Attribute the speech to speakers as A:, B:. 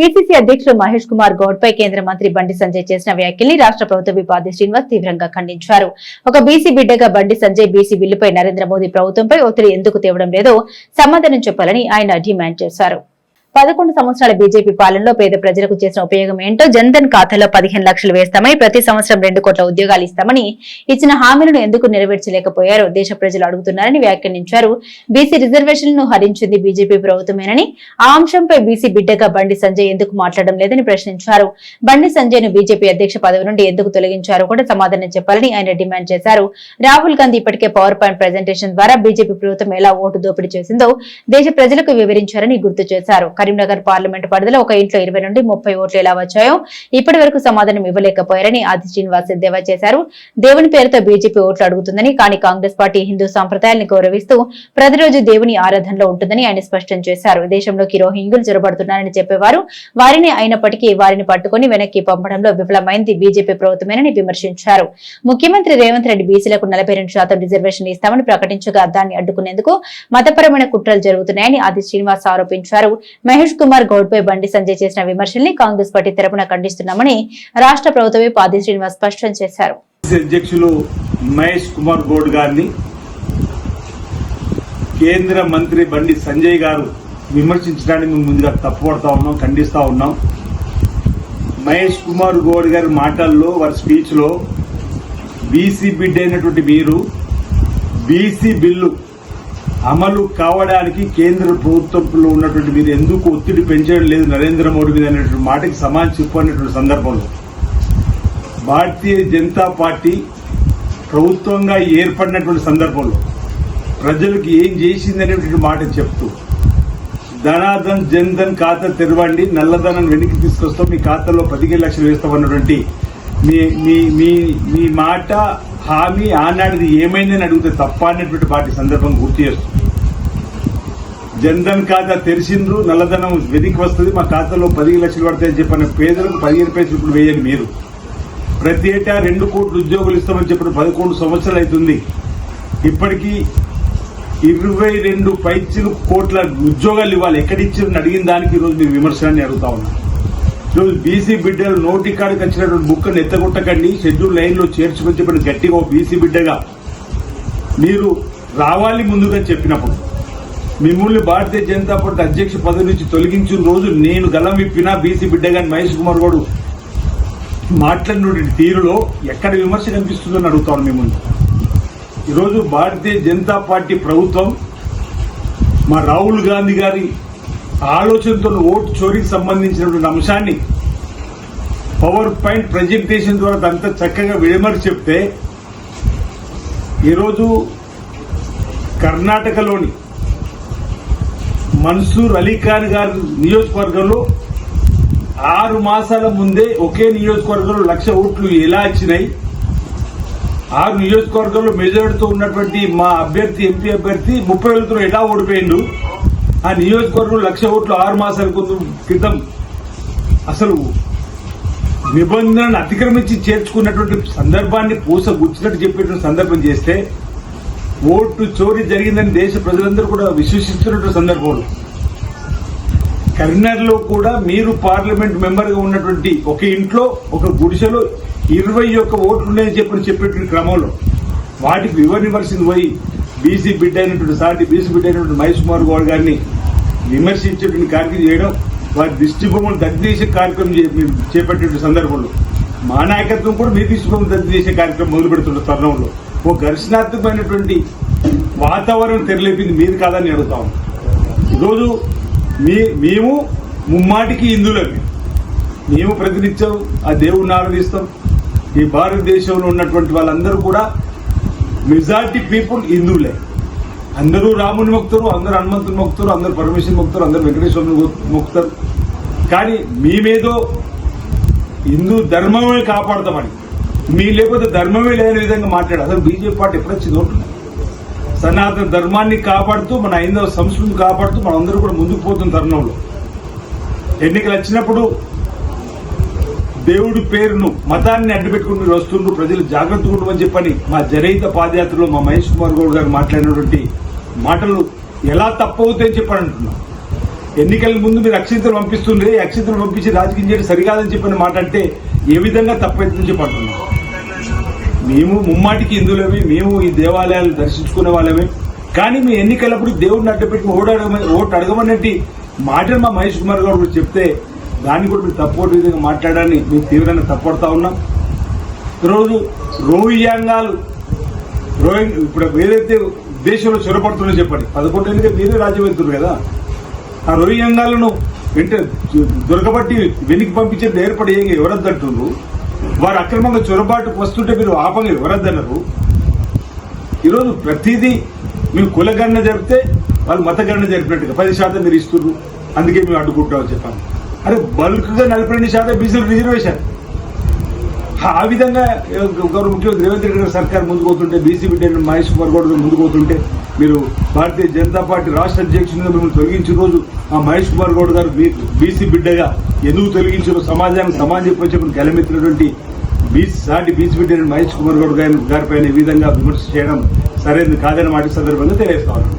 A: PCC అధ్యక్షుడు మహేష్ కుమార్ గౌడ్ పై కేంద్ర మంత్రి బండి సంజయ్ చేసిన వ్యాఖ్యల్ని రాష్ట్ర ప్రభుత్వ విపాది శ్రీనివాస్ తీవ్రంగా ఖండించారు. ఒక బీసీ బిడ్డగా బండి సంజయ్ బీసీ బిల్లుపై నరేంద్ర మోదీ ప్రభుత్వంపై ఒత్తిడి ఎందుకు తేవడం లేదో సమాధానం చెప్పాలని ఆయన డిమాండ్ చేశారు. పదకొండు సంవత్సరాల బీజేపీ పాలనలో పేద ప్రజలకు చేసిన ఉపయోగం ఏంటో జన్ధన్ ఖాతాలో పదిహేను లక్షలు వేస్తామని ప్రతి సంవత్సరం రెండు కోట్ల ఉద్యోగాలు ఇస్తామని ఇచ్చిన హామీలను ఎందుకు నెరవేర్చలేకపోయారో దేశ ప్రజలు అడుగుతున్నారని వ్యాఖ్యానించారు. బీసీ రిజర్వేషన్లను హరించింది బీజేపీ ప్రభుత్వమేనని ఆ అంశంపై బీసీ బిడ్డగా బండి సంజయ్ ఎందుకు మాట్లాడడం లేదని ప్రశ్నించారు. బండి సంజయ్ను బీజేపీ అధ్యక్ష పదవి నుండి ఎందుకు తొలగించారో కూడా సమాధానం చెప్పాలని ఆయన డిమాండ్ చేశారు. రాహుల్ గాంధీ ఇప్పటికే పవర్ పాయింట్ ప్రజెంటేషన్ ద్వారా బీజేపీ ప్రభుత్వం ఎలా ఓటు దోపిడీ చేసిందో దేశ ప్రజలకు వివరించారని గుర్తు చేశారు. కరీంనగర్ పార్లమెంట్ పరిధిలో ఒక ఇంట్లో ఇరవై నుండి ముప్పై ఓట్లు ఎలా వచ్చాయో ఇప్పటి వరకు సమాధానం ఇవ్వలేకపోయారని ఆది శ్రీనివాస్ ఎద్దేవా చేశారు. దేవుని పేరుతో బీజేపీ ఓట్లు అడుగుతుందని కానీ కాంగ్రెస్ పార్టీ హిందూ సంప్రదాయాలను గౌరవిస్తూ ప్రతిరోజు దేవుని ఆరాధనలో ఉంటుందని ఆయన స్పష్టం చేశారు. దేశంలోకి రోహింగ్యులు జొరబడుతున్నారని చెప్పేవారు. వారిని అయినప్పటికీ వారిని పట్టుకుని వెనక్కి పంపడంలో విఫలమైంది బీజేపీ ప్రభుత్వమేనని విమర్శించారు. ముఖ్యమంత్రి రేవంత్ రెడ్డి బీసీలకు నలభై రెండు శాతం రిజర్వేషన్ ఇస్తామని ప్రకటించగా దాన్ని అడ్డుకునేందుకు మతపరమైన కుట్రలు జరుగుతున్నాయని ఆది శ్రీనివాస్ ఆరోపించారు. మహేష్ కుమార్ గౌడ్పై బండి సంజయ్ చేసిన విమర్శల్ని కాంగ్రెస్ పార్టీ తరపున ఖండిస్తున్నామని రాష్ట్ర ప్రభుత్వమే పాది శ్రీనివాస్ స్పష్టం చేశారు.
B: అధ్యక్షులు మహేష్ కుమార్ గౌడ్ గారిని కేంద్ర మంత్రి బండి సంజయ్ గారు విమర్శించడానికి మేము ముందుగా తప్పుపడతా ఉన్నాం ఖండిస్తా ఉన్నాం. మహేష్ కుమార్ గౌడ్ గారి మాటల్లో వారి స్పీచ్లో బీసీ బిడ్డ అయినటువంటి మీరు బీసీ బిల్లు అమలు కావడానికి కేంద్ర ప్రభుత్వంలో ఉన్నటువంటి మీరు ఎందుకు ఒత్తిడి పెంచడం లేదు నరేంద్ర మోడీ మీద అనేటువంటి మాటకి సమాధానం చెప్పు అనేటువంటి సందర్భంలో. భారతీయ జనతా పార్టీ ప్రభుత్వంగా ఏర్పడినటువంటి సందర్భంలో ప్రజలకు ఏం చేసింది అనేటువంటి మాట చెప్తూ ధనాధన్ జన్ధన్ ఖాతా తెరవండి నల్లధనం వెనక్కి తీసుకొస్తాం మీ ఖాతాలో పదిహేను లక్షలు వేస్తామన్నటువంటి మీ మీ మీ మీ మాట హామీ ఆనాటిది ఏమైందని అడిగితే తప్ప అనేటువంటి పార్టీ సందర్భం గుర్తు చేస్తుంది. జన్ధన్ ఖాతా తెరిచిండ్రు నల్లధనం వెనక్కి వస్తుంది మా ఖాతాలో పదిహేను లక్షలు పడతాయని చెప్పిన పేదలకు పదిహేను పైసలు ఇప్పుడు వేయండి మీరు. ప్రతి ఏటా రెండు కోట్ల ఉద్యోగులు ఇస్తామని చెప్పిన పదకొండు సంవత్సరాలు అవుతుంది. ఇప్పటికీ ఇరవై రెండు పైచిలు కోట్ల ఉద్యోగాలు ఇవ్వాలి. ఎక్కడిచ్చారని అడిగిన దానికి ఈరోజు మీరు విమర్శనాన్ని అడుగుతా ఉన్నాను ఈరోజు బీసీ బిడ్డలు నోటి కాడికి వచ్చినటువంటి బుక్కను ఎత్తగొట్టకండి షెడ్యూల్ లైన్లో చేర్చుకొని చెప్పిన గట్టిగా ఓ బీసీ బిడ్డగా మీరు రావాలి ముందుగా చెప్పినప్పుడు మిమ్మల్ని భారతీయ జనతా పార్టీ అధ్యక్ష పదవి నుంచి తొలగించిన రోజు నేను గలం విప్పినా బీసీ బిడ్డగా మహేష్ కుమార్ గౌడ్ మాట్లాడిన తీరులో ఎక్కడ విమర్శ కనిపిస్తుందని అడుగుతాను మిమ్మల్ని. ఈరోజు భారతీయ జనతా పార్టీ ప్రభుత్వం మా రాహుల్ గాంధీ గారి ఆలోచనతో ఓటు చోరీకి సంబంధించినటువంటి అంశాన్ని పవర్ పాయింట్ ప్రజెంటేషన్ ద్వారా అంత చక్కగా విడమరి చెప్తే ఈరోజు కర్ణాటకలోని మన్సూర్ అలీఖాన్ గారి నియోజకవర్గంలో ఆరు మాసాల ముందే ఒకే నియోజకవర్గంలో లక్ష ఓట్లు ఎలా వచ్చినాయి? ఆరు నియోజకవర్గంలో మెజారిటీతో ఉన్నటువంటి మా అభ్యర్థి ఎంపీ అభ్యర్థి ముప్పై వేలతో ఎలా ఓడిపోయిండు? ఆ నియోజకవర్గం లక్ష ఓట్లు ఆరు మాసాల క్రితం- క్రితం అసలు నిబంధనలను అతిక్రమించి చేర్చుకున్నటువంటి సందర్భాన్ని పూస గుచ్చినట్టు చెప్పేటువంటి సందర్భం చేస్తే ఓటు చోరీ జరిగిందని దేశ ప్రజలందరూ కూడా విశ్వసిస్తున్నటువంటి సందర్భంలో కరీంనగర్లో కూడా మీరు పార్లమెంట్ మెంబర్గా ఉన్నటువంటి ఒక ఇంట్లో ఒక గుడిసెలో ఇరవై ఒక్క ఓట్లు ఉన్నాయని చెప్పి చెప్పేటువంటి క్రమంలో వాటికి వివరించవలసింది పోయి బీసీ బిడ్డ అయినటువంటి సాటి బీసీ బిడ్డ అయినటువంటి మహేష్ కుమార్ గౌడ్ గారిని విమర్శించేటువంటి కార్యక్రమం చేయడం వారి దిష్టి బొమ్మలు కార్యక్రమం చే- చేపట్టే సందర్భంలో మా నాయకత్వం కూడా మీ దిష్టి బొమ్మలు చేసే కార్యక్రమం మొదలు పెడుతున్న తరుణంలో ఓ ఘర్షణాత్మకమైనటువంటి వాతావరణం తెరలేపింది మీరు కాదని అడుగుతాం ఈరోజు మీ మేము ముమ్మాటికి హిందువులవి మేము ప్రతినిత్యం ఆ దేవుణ్ణి ఆరాధిస్తాం. ఈ భారతదేశంలో ఉన్నటువంటి వాళ్ళందరూ కూడా మెజార్టీ పీపుల్ హిందువులే. అందరూ రాముని మొక్కుతారు అందరూ హనుమంతుని మొక్కుతారు అందరు పరమేశ్వరుని మొక్కుతారు అందరు వెంకటేశ్వరుని మొక్కుతారు. కానీ మేమేదో హిందూ ధర్మమే కాపాడతామని మీ లేకపోతే ధర్మమే లేని విధంగా మాట్లాడారు. అసలు బీజేపీ పార్టీ ఎప్పుడొచ్చింది సనాతన ధర్మాన్ని కాపాడుతూ మన హైందవ సంస్కృతిని కాపాడుతూ మనందరూ కూడా ముందుకు పోతున్న తరుణంలో. ఎన్నికలు వచ్చినప్పుడు దేవుడి పేరును మతాన్ని అడ్డుపెట్టుకుని మీరు వస్తుండ్రు ప్రజలు జాగ్రత్తగా ఉండమని చెప్పని మా జనహిత పాదయాత్రలో మా మహేష్ కుమార్ గౌడ్ గారు మాట్లాడినటువంటి మాటలు ఎలా తప్పవుతాయని చెప్పని అంటున్నాం. ఎన్నికల ముందు మీరు అక్షింతలు పంపిస్తుండే అక్షింతలు పంపించి రాజకీయం చేయడం సరికాదని చెప్పిన మాట అంటే ఏ విధంగా తప్పైతుందని చెప్పి అంటున్నాం. మేము ముమ్మాటికి హిందువులమే మేము ఈ దేవాలయాలు దర్శించుకునే వాళ్ళమే. కానీ మీ ఎన్నికలప్పుడు దేవుడిని అడ్డపెట్టి ఓటు అడగమని ఓటు అడగమన్నట్టు మాటలు మా మహేష్ కుమార్ గారు కూడా చెప్తే దాన్ని కూడా మీరు తప్పుడు విధంగా మాట్లాడాలని మేము తీవ్రంగా తప్పడుతా ఉన్నాం. ఈరోజు రోహింగ్యాలు రోహింగ్ ఇప్పుడు ఏదైతే దేశంలో చొరబడుతుందో చెప్పండి. పదకొండు ఎందుకంటే మీరే రాజ్యం కదా. ఆ రోహింగ్యాలను వెంట దొరకబట్టి వెనక్కి పంపించేది ఏర్పడి ఎవరద్దంటున్నారు వారు అక్రమంగా చొరబాటు వస్తుంటే మీరు ఆపంగా ఎవరద్దన్నారు. ఈరోజు ప్రతిదీ మేము కులగణన జరిపితే వాళ్ళు మతగణన జరిపినట్టుగా పది శాతం మీరు ఇస్తున్నారు. అందుకే మేము అడ్డుకుంటామని చెప్పాను అరే బల్క్గా నలభై రెండు శాతం బీసీలు రిజర్వేషన్. ఆ విధంగా గౌరవ ముఖ్యమంత్రి రేవంత్ రెడ్డి గారు సర్కార్ ముందుకు పోతుంటే బీసీ బిడ్డ మహేష్ కుమార్ గౌడ్ గారు ముందుకు పోతుంటే మీరు భారతీయ జనతా పార్టీ రాష్ట్ర అధ్యక్షునిగా మిమ్మల్ని తొలగించిన రోజు ఆ మహేష్ కుమార్ గౌడ్ గారు బీసీ బిడ్డగా ఎందుకు తొలగించారో సమాజానికి సమాజం చెప్పిన చెప్పి గెలమెత్తినటువంటి బీసీ సాటి బీసీ బిడ్డ మహేష్ కుమార్ గౌడ్ గారి గారిపైన ఈ విధంగా విమర్శ చేయడం సరైనది కాదని మాట సందర్భంగా తెలియజేస్తా ఉన్నాను.